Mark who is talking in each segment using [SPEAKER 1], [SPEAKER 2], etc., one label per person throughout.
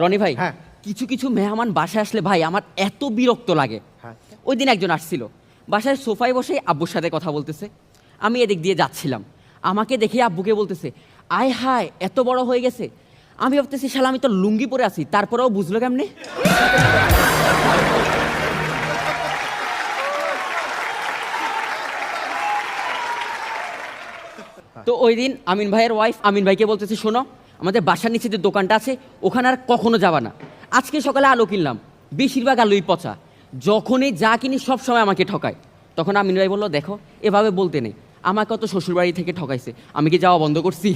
[SPEAKER 1] রনি ভাই
[SPEAKER 2] হ্যাঁ।
[SPEAKER 1] কিছু কিছু মেহমান বাসায় আসলে ভাই আমার এত বিরক্ত লাগে।
[SPEAKER 2] হ্যাঁ।
[SPEAKER 1] ওই দিন একজন আসছিল বাসায় সোফায় বসে আব্বুর সাথে কথা বলতেছে। আমি এদিক দিয়ে যাচ্ছিলাম। আমাকে দেখে আব্বুকে বলতেছে আয় হায় এত বড় হয়ে গেছে। আমি ভাবতেছি শালা আমি তো লুঙ্গি পরে আছি তারপরেও বুঝলো কেমনে? তো ওই দিন আমিন ভাইয়ের ওয়াইফ আমিন ভাইকে বলতেছি শোনো আমাদের বাসার নিচে যে দোকানটা আছে ওখানে আর কখনো যাবা না। আজকে সকালে আলু কিনলাম বেশিরভাগ আলুই পচা। যখনই যা কিনি সব সময় আমাকে ঠকায়। তখন আমিন ভাই বলল দেখো এভাবে বলতে নেই। আমাকে অত শ্বশুরবাড়ি থেকে ঠকাইছে। আমি কি যাওয়া বন্ধ করছি?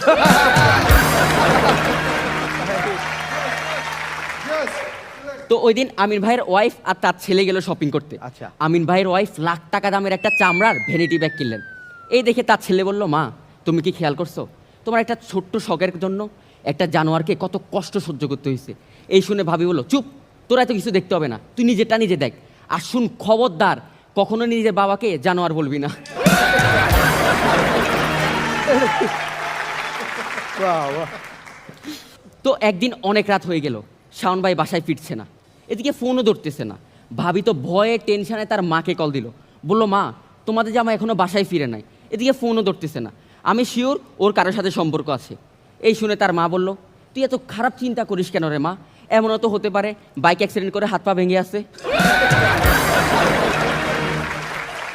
[SPEAKER 1] তো ওই দিন আমিন ভাইয়ের ওয়াইফ আর তার ছেলে গেল শপিং করতে।
[SPEAKER 2] আচ্ছা।
[SPEAKER 1] আমিন ভাইয়ের ওয়াইফ লাখ টাকা দামের একটা চামড়ার ভ্যানিটি ব্যাগ কিনলেন। এই দেখে তার ছেলে বলল মা তুমি কি খেয়াল করছ? তোমার একটা ছোট্ট শখের জন্য একটা জানোয়ারকে কত কষ্ট সহ্য করতে হয়েছে। এই শুনে ভাবি বলল চুপ তোরা তো কিছু দেখতে হবে না তুই নিজেরটা নিজে দেখ। আর শুন খবরদার কখনো নিজের বাবাকে জানোয়ার বলবি না। তো একদিন অনেক রাত হয়ে গেল শাওন ভাই বাসায় ফিরছে না। এদিকে ফোনও ধরতেছে না। ভাবি তো ভয়ে টেনশনে তার মাকে কল দিল। বলল মা তোমাদের জামা এখনও বাসায় ফিরে নাই। এদিকে ফোনও ধরতেছে না। আমি শিওর ওর কারোর সাথে সম্পর্ক আছে। এই শুনে তার মা বলল তুই এত খারাপ চিন্তা করিস কেন রে মা? এমনও তো হতে পারে বাইক অ্যাক্সিডেন্ট করে হাত পা ভেঙে আসে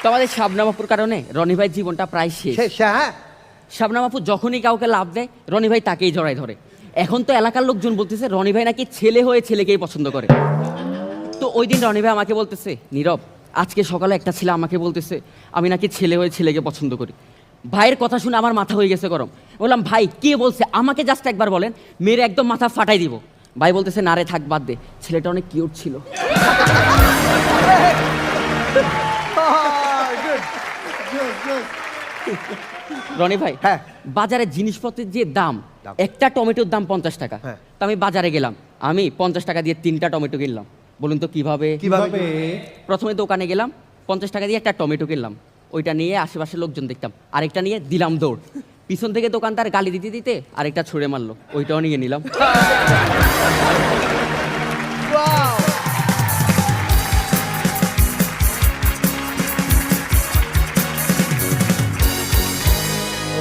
[SPEAKER 1] তো আমাদের শাবনামাপুর কারণে রনি ভাইয়ের জীবনটা প্রায় শেষ।
[SPEAKER 2] হ্যাঁ?
[SPEAKER 1] শাবনাম আপু যখনই কাউকে লাভ দেয় রনি ভাই তাকেই জড়ায় ধরে। এখন তো এলাকার লোকজন বলতেছে রনি ভাই নাকি ছেলে হয়ে ছেলেকেই পছন্দ করে। তো ওই দিন রনি ভাই আমাকে বলতেছে নীরব আজকে সকালে একটা ছেলে আমাকে বলতেছে আমি নাকি ছেলে হয়ে ছেলেকে পছন্দ করি। ভাইয়ের কথা শুনে আমার মাথা হয়ে গেছে গরম। বললাম ভাই কে বলছে? আমাকে জাস্ট একবার বলেন মেরে একদম মাথা ফাটাই দিব। ভাই বলতেছে না রে থাক বাদ দে। ছেলেটা অনেক কিউট ছিল। রনি ভাই
[SPEAKER 2] হ্যাঁ।
[SPEAKER 1] বাজারে জিনিসপত্রের যে দাম
[SPEAKER 2] দাম।
[SPEAKER 1] একটা টমেটোর দাম পঞ্চাশ টাকা।
[SPEAKER 2] হ্যাঁ।
[SPEAKER 1] তো আমি বাজারে গেলাম। আমি পঞ্চাশ টাকা দিয়ে তিনটা টমেটো কিনলাম। বলুন তো কীভাবে?
[SPEAKER 2] কীভাবে?
[SPEAKER 1] প্রথমে দোকানে গেলাম পঞ্চাশ টাকা দিয়ে একটা টমেটো কিনলাম। ওইটা নিয়ে আশেপাশের লোকজন দেখতাম। আরেকটা নিয়ে দিলাম দৌড়। পিছন থেকে দোকানদার গালি দিতে দিতে আরেকটা ছুঁড়ে মারলো। ওইটাও নিয়ে নিলাম।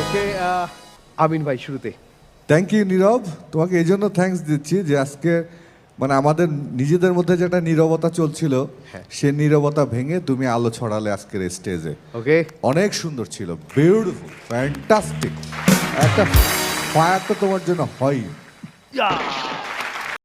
[SPEAKER 2] ওকে আমিন ভাই শুরুতে।
[SPEAKER 3] থ্যাংক ইউ নীরব তোমাকে এই জন্য থ্যাঙ্কস দিচ্ছি যে আজকে মানে আমাদের নিজেদের মধ্যে যেটা একটা নীরবতা চলছিল
[SPEAKER 2] হ্যাঁ।
[SPEAKER 3] সে নীরবতা ভেঙে তুমি আলো ছড়ালে আজকের স্টেজে
[SPEAKER 2] ওকে
[SPEAKER 3] অনেক সুন্দর ছিল বিউটিফুল ফ্যান্টাস্টিক একটা ফায়ার তো তোমার জন্য হয়